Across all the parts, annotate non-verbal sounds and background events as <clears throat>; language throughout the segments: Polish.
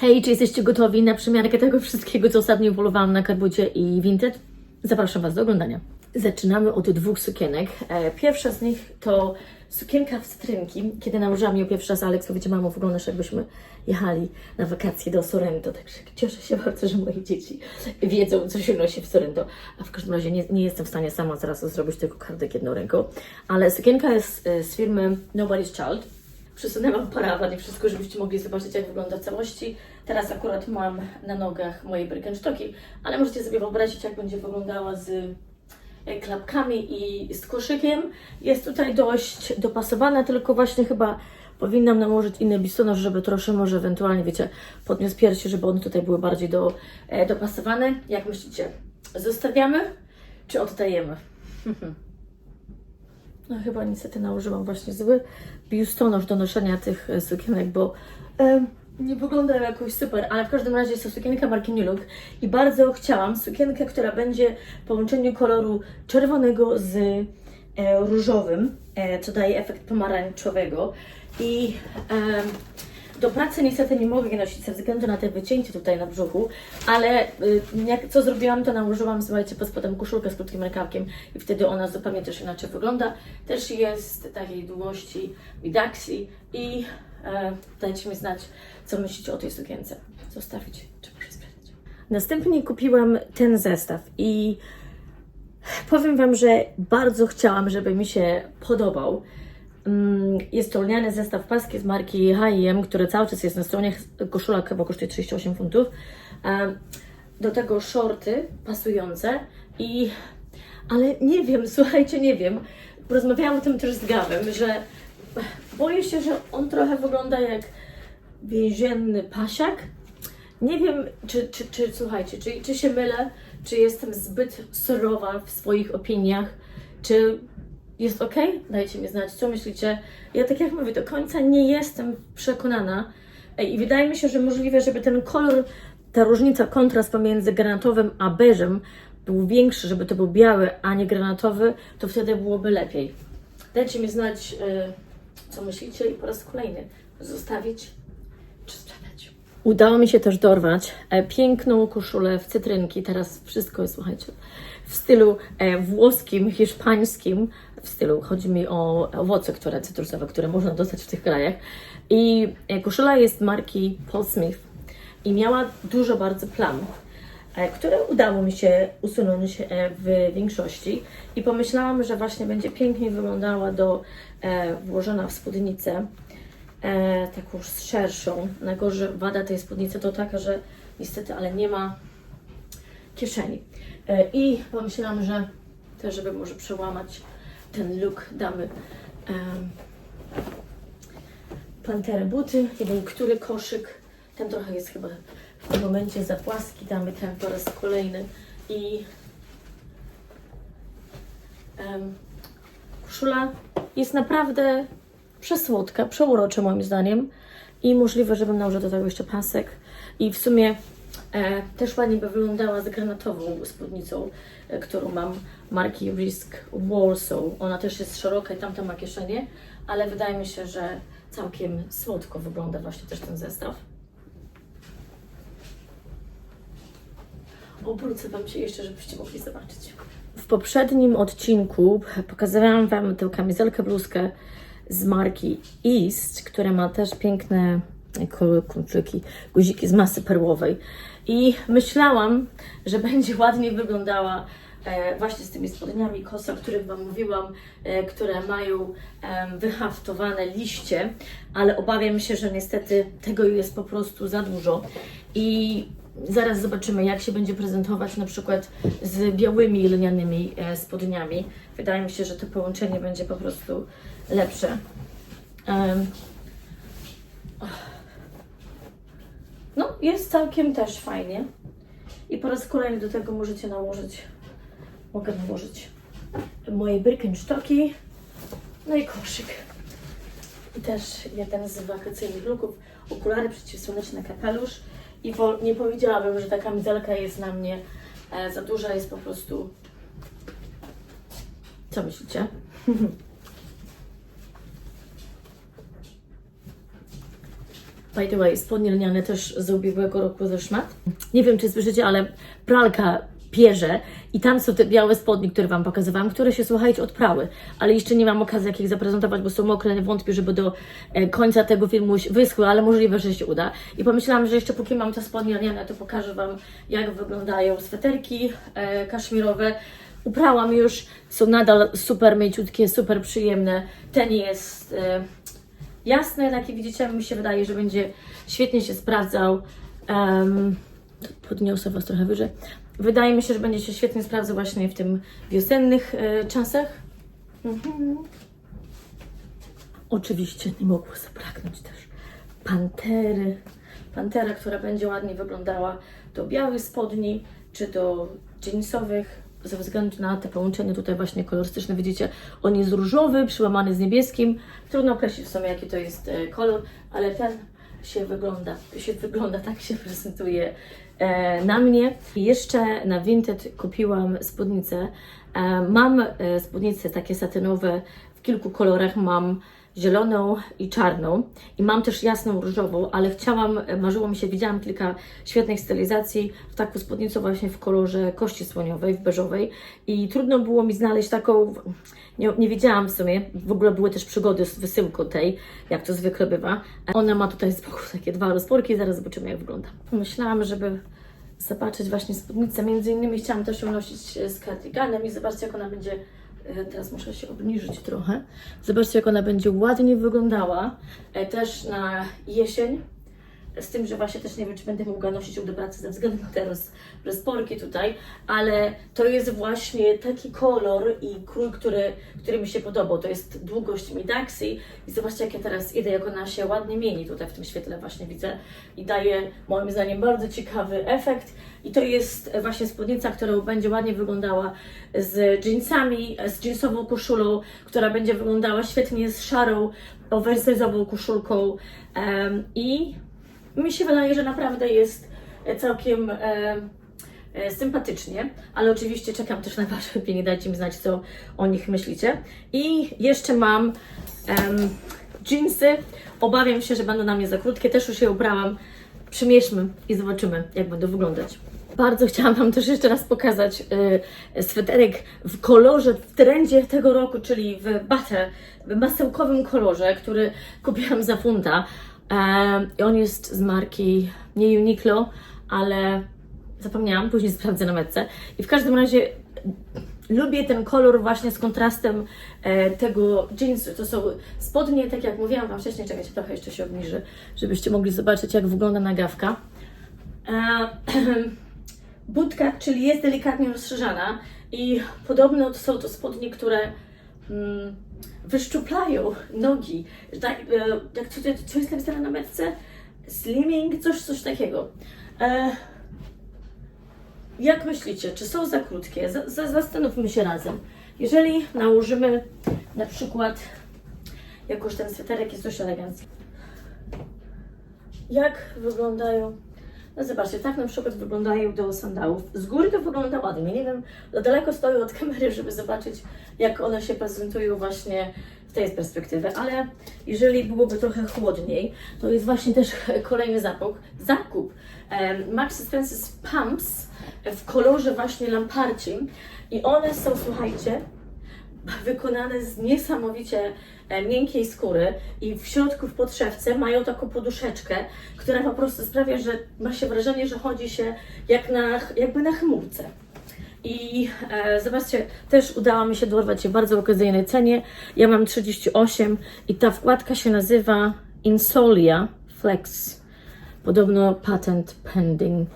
Hej, czy jesteście gotowi na przymiarkę tego wszystkiego, co ostatnio polowałam na karbucie i Vinted? Zapraszam Was do oglądania. Zaczynamy od dwóch sukienek. E, Pierwsza z nich to sukienka w cytrynki. Kiedy nałożyłam ją pierwszy raz, Alex powiedział, mamo, wyglądasz jakbyśmy jechali na wakacje do Sorrento. Także cieszę się bardzo, że moje dzieci wiedzą, co się nosi w Sorrento. A w każdym razie nie, nie jestem w stanie sama zaraz zrobić tylko kardek jedną ręką. Ale sukienka jest e, z firmy Nobody's Child. Przesunęłam parawan i wszystko, żebyście mogli zobaczyć, jak wygląda całości. Teraz akurat mam na nogach moje Birkenstocki, ale możecie sobie wyobrazić, jak będzie wyglądała z e, klapkami i z koszykiem. Jest tutaj dość dopasowana, tylko właśnie chyba powinnam nałożyć inny biustonosz, żeby troszkę może ewentualnie, wiecie, podniósł piersi, żeby one tutaj były bardziej do, e, dopasowane. Jak myślicie, zostawiamy czy oddajemy? <laughs> No chyba niestety nałożyłam właśnie zły biustonosz do noszenia tych e, sukienek, bo em, nie wygląda jakoś super, ale w każdym razie jest to sukienka marki New Look i bardzo chciałam sukienkę, która będzie w połączeniu koloru czerwonego z e, różowym, e, co daje efekt pomarańczowego i em, do pracy niestety nie mogę je nosić ze względu na te wycięcie tutaj na brzuchu, ale y, jak, co zrobiłam, to nałożyłam, słuchajcie, pod spodem koszulkę z krótkim rękawkiem i wtedy ona zupełnie też inaczej wygląda. Też jest takiej długości bidaxi i e, dajcie mi znać, co myślicie o tej sukience. Zostawić, czy może. Następnie kupiłam ten zestaw i powiem Wam, że bardzo chciałam, żeby mi się podobał. Mm, Jest to lniany zestaw paski z marki H&M, który cały czas jest na stronie. Koszula chyba kosztuje 38 funtów. Do tego shorty pasujące i... Ale nie wiem, <laughs> słuchajcie, nie wiem. Rozmawiałam o tym też z Gawem, że boję się, że on trochę wygląda jak więzienny pasiak. Nie wiem, czy, czy, czy słuchajcie, czy, czy się mylę, czy jestem zbyt surowa w swoich opiniach, czy jest ok? Dajcie mi znać, co myślicie. Ja tak jak mówię, do końca nie jestem przekonana i wydaje mi się, że możliwe, żeby ten kolor, ta różnica, kontrast pomiędzy granatowym a beżem był większy, żeby to był biały, a nie granatowy, to wtedy byłoby lepiej. Dajcie mi znać, y, co myślicie i po raz kolejny zostawić czy sprzedać. Udało mi się też dorwać e, piękną koszulę w cytrynki. Teraz wszystko jest, słuchajcie, w stylu e, włoskim, hiszpańskim. W stylu, chodzi mi o owoce, które cytrusowe, które można dostać w tych krajach. I e, koszula jest marki Paul Smith i miała dużo bardzo plam, e, które udało mi się usunąć e, w większości. I pomyślałam, że właśnie będzie pięknie wyglądała do włożona w spódnicę taką szerszą. Najgorzej wada tej spódnicy to taka, że niestety, ale nie ma kieszeni. I pomyślałam, że też, żeby może przełamać ten look, damy em, panterę buty, jeden który koszyk, ten trochę jest chyba w tym momencie za płaski, damy ten po raz kolejny. I em, koszula jest naprawdę przesłodka, przeurocza moim zdaniem. I możliwe, żebym nałożyła do tego jeszcze pasek. I w sumie też ładnie by wyglądała z granatową spódnicą, e, którą mam marki Risk Warsaw. Ona też jest szeroka i tamta ma kieszenie, ale wydaje mi się, że całkiem słodko wygląda właśnie też ten zestaw. Obrócę Wam się jeszcze, żebyście mogli zobaczyć. W poprzednim odcinku pokazywałam Wam tę kamizelkę, bluzkę z marki East, która ma też piękne kolczyki, guziki z masy perłowej. I myślałam, że <laughs> będzie ładniej wyglądała e, właśnie z tymi spodniami kosa, o których Wam mówiłam, e, które mają wyhaftowane liście, ale obawiam się, że niestety tego jest po prostu za dużo. I zaraz zobaczymy, jak się będzie prezentować na przykład z białymi lnianymi e, spodniami. Wydaje mi się, że to połączenie będzie po prostu lepsze. Em, no, jest całkiem też fajnie. I po raz kolejny do tego możecie nałożyć, mogę nałożyć moje Birkenstocki, no i koszyk. I też jeden z wakacyjnych looków, okulary przeciwsłoneczne, kapelusz. I nie powiedziałabym, że ta kamizelka jest na mnie e, za duża, jest po prostu... Co myślicie? <laughs> By the way, spodnie lniane też z ubiegłego roku ze szmat. Nie wiem, czy słyszycie, ale pralka pierze i tam są te białe spodnie, które Wam pokazywałam, które się, słuchajcie, odprały, ale jeszcze nie mam okazji jak ich zaprezentować, bo są mokre, nie wątpię, żeby do e, końca tego filmu wyschły, ale możliwe, że się uda. I pomyślałam, że jeszcze póki mam te spodnie lniane, to pokażę Wam, jak wyglądają sweterki e, kaszmirowe. Uprałam już, są nadal super mięciutkie, super przyjemne. Ten jest e, jasny, taki widzicie, mi się wydaje, że będzie świetnie się sprawdzał. Um, podniosę Was trochę wyżej. Wydaje mi się, że będzie się świetnie sprawdzał właśnie w tym wiosennych e, czasach. Mhm. Oczywiście nie mogło zabraknąć też pantery. Pantera, która będzie ładnie wyglądała do białych spodni, czy do jeansowych, ze względu na te połączenie tutaj właśnie kolorystyczne. Widzicie, on jest różowy, przyłamany z niebieskim. Trudno określić w sumie, jaki to jest e, kolor, ale ten się wygląda, się wygląda, tak się <laughs> prezentuje e, na mnie. I jeszcze na Vinted kupiłam spódnicę. E, mam spódnice takie satynowe w kilku kolorach. Mam zieloną i czarną i mam też jasną różową, ale chciałam, marzyło mi się, widziałam kilka świetnych stylizacji w taką spódnicę właśnie w kolorze kości słoniowej, w beżowej i trudno było mi znaleźć taką, nie, nie wiedziałam w sumie, w ogóle były też przygody z wysyłką tej, jak to zwykle bywa. Ona ma tutaj z boku takie dwa rozporki, zaraz zobaczymy jak wygląda. Pomyślałam, żeby zobaczyć właśnie spódnicę, między innymi chciałam też ją nosić z cardiganem i zobaczcie jak ona będzie Teraz muszę się obniżyć trochę. Zobaczcie, jak ona będzie ładnie wyglądała. E, Też na jesień. Z tym, że właśnie też nie wiem, czy będę mogła nosić ją do pracy ze względu na te roz, rozporki tutaj, ale to jest właśnie taki kolor i krój, który, który mi się podobał. To jest długość Midaxi i zobaczcie, jak ja teraz idę, jak ona się ładnie mieni tutaj w tym świetle właśnie widzę i daje moim zdaniem bardzo ciekawy efekt. I to jest właśnie spódnica, która będzie ładnie wyglądała z jeansami, z jeansową koszulą, która będzie wyglądała świetnie z szarą, oversize'ową koszulką em, i mi się wydaje, że naprawdę jest całkiem e, e, sympatycznie, ale oczywiście czekam też na Wasze opinie, dajcie mi znać, co o nich myślicie. I jeszcze mam em, jeansy, obawiam się, że będą na mnie za krótkie, też już je ubrałam. Przymierzmy i zobaczymy, jak będą wyglądać. Bardzo chciałam Wam też jeszcze raz pokazać sweterek w kolorze, w trendzie tego roku, czyli w butter, w masełkowym kolorze, który kupiłam za funta. I on jest z marki nie Uniqlo, ale zapomniałam, później <laughs> sprawdzę na metce. I w każdym razie lubię ten kolor właśnie z kontrastem e, tego jeansu. To są spodnie, tak jak mówiłam Wam wcześniej, czekajcie, trochę jeszcze się obniży, żebyście mogli zobaczyć, jak wygląda nagawka. E, <clears throat> budka, czyli jest delikatnie rozszerzana i podobno są to spodnie, które mm, wyszczuplają nogi. Tak, e, jak co, co jest napisane na metce? Slimming, coś, coś takiego. E, jak myślicie, czy są za krótkie? Za, za, zastanówmy się razem. Jeżeli nałożymy na przykład, jakoś ten sweterek jest dość elegancki. Jak wyglądają? No zobaczcie, tak na przykład wyglądają do sandałów. Z góry to wygląda ładnie. Nie wiem, za daleko stoję od kamery, <laughs> żeby zobaczyć, jak one się prezentują właśnie z tej perspektywy, ale jeżeli byłoby trochę chłodniej, to jest właśnie też <laughs> kolejny zakup. Zakup Max Spencer's Pumps w kolorze właśnie lamparci i one są, słuchajcie, wykonane z niesamowicie e, miękkiej skóry i w środku w podszewce mają taką poduszeczkę, która po prostu sprawia, że ma się wrażenie, że chodzi się jak na, jakby na chmurce. I e, zobaczcie, też udało mi się dorwać w bardzo okazyjnej cenie. Ja mam 38 i ta wkładka się nazywa Insolia Flex. Podobno patent pending.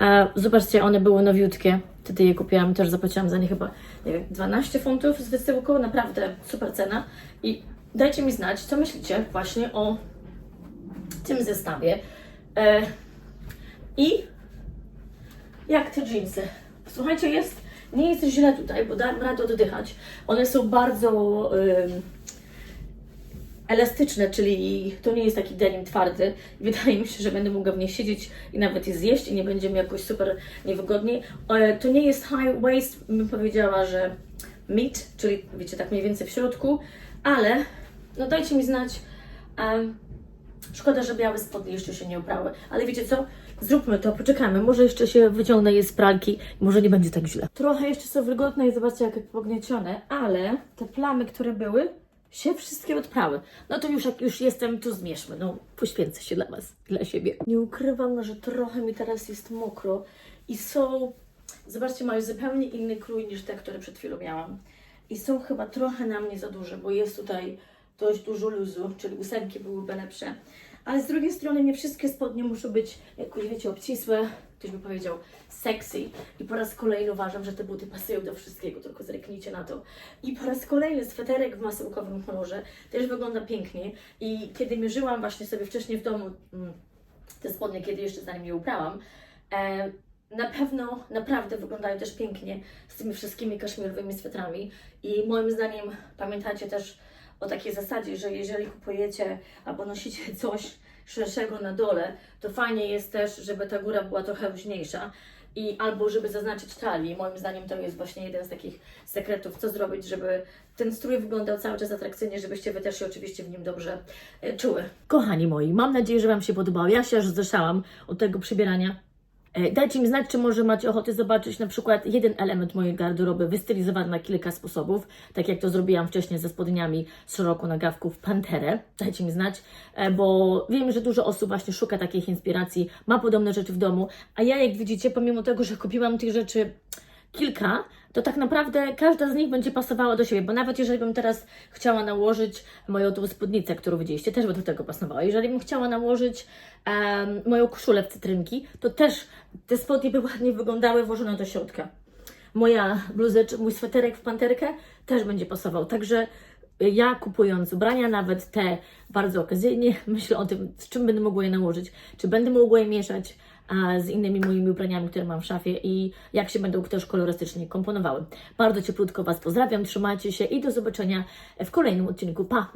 E, zobaczcie, one były nowiutkie. Wtedy je kupiłam, też zapłaciłam za nie chyba, nie wiem, 12 funtów z wysyłką. Naprawdę super cena. I dajcie mi znać, co myślicie właśnie o tym zestawie. E, I jak te jeansy. Słuchajcie, jest, nie jest źle tutaj, bo dam radę oddychać. One są bardzo ym, elastyczne, czyli to nie jest taki denim twardy. Wydaje mi się, że będę mogła w niej siedzieć i nawet je zjeść i nie będzie mi jakoś super niewygodnie. E, to nie jest high waist, bym powiedziała, że mid, czyli wiecie, tak mniej więcej w środku, ale no dajcie mi znać, Szkoda, że białe spodnie jeszcze się nie uprały. Ale wiecie co? Zróbmy to, poczekajmy. Może jeszcze się wyciągnę je z pralki. Może nie będzie tak źle. Trochę jeszcze są wilgotne i zobaczcie, jak pogniecione. Ale te plamy, które były, się wszystkie odprały. No to już jak już jestem, to zmierzmy. No, poświęcę się dla Was, dla siebie. Nie ukrywam, że trochę mi teraz jest mokro i są, zobaczcie, mają zupełnie inny krój niż te, które przed chwilą miałam. I są chyba trochę na mnie za duże, bo jest tutaj dość dużo luzu, czyli ósemki byłyby lepsze. Ale z drugiej strony nie wszystkie spodnie muszą być jakoś, wiecie, obcisłe, ktoś by powiedział sexy. I po raz kolejny uważam, że te buty pasują do wszystkiego, tylko zreknijcie na to. I po raz kolejny sweterek w masełkowym kolorze też wygląda pięknie. I kiedy mierzyłam właśnie sobie wcześniej w domu mm, te spodnie, kiedy jeszcze zanim je ubrałam, e, na pewno naprawdę wyglądają też pięknie z tymi wszystkimi kaszmirowymi swetrami. I moim zdaniem pamiętajcie też o takiej zasadzie, że jeżeli kupujecie albo nosicie coś szerszego na dole, to fajnie jest też, żeby ta góra była trochę luźniejsza i albo żeby zaznaczyć talii. Moim zdaniem to jest właśnie jeden z takich sekretów, co zrobić, żeby ten strój wyglądał cały czas atrakcyjnie, żebyście Wy też się oczywiście w nim dobrze e, czuły. Kochani moi, mam nadzieję, że Wam się podobało. Ja się aż zeszałam od tego przybierania. E, Dajcie mi znać, czy może macie ochotę zobaczyć na przykład jeden element mojej garderoby wystylizowany na kilka sposobów, tak jak to zrobiłam wcześniej ze spodniami z szeroko nagawków Panterę. Dajcie mi znać, e, bo wiem, że dużo osób właśnie szuka takich inspiracji, ma podobne rzeczy w domu, a ja jak widzicie, pomimo tego, że kupiłam tych rzeczy kilka, to tak naprawdę każda z nich będzie pasowała do siebie, bo nawet jeżeli bym teraz chciała nałożyć moją tą spódnicę, którą widzieliście, też by do tego pasowała. Jeżeli bym chciała nałożyć em, moją koszulę w cytrynki, to też te spodnie by ładnie wyglądały włożone do środka. Moja bluzeczka, mój sweterek w panterkę też będzie pasował, także ja kupując ubrania, nawet te bardzo okazyjnie, <laughs> myślę o tym, z czym będę mogła je nałożyć, czy będę mogła je mieszać z innymi moimi ubraniami, które mam w szafie i jak się będą też kolorystycznie komponowały. Bardzo cieplutko Was pozdrawiam, trzymajcie się i do zobaczenia w kolejnym odcinku. Pa!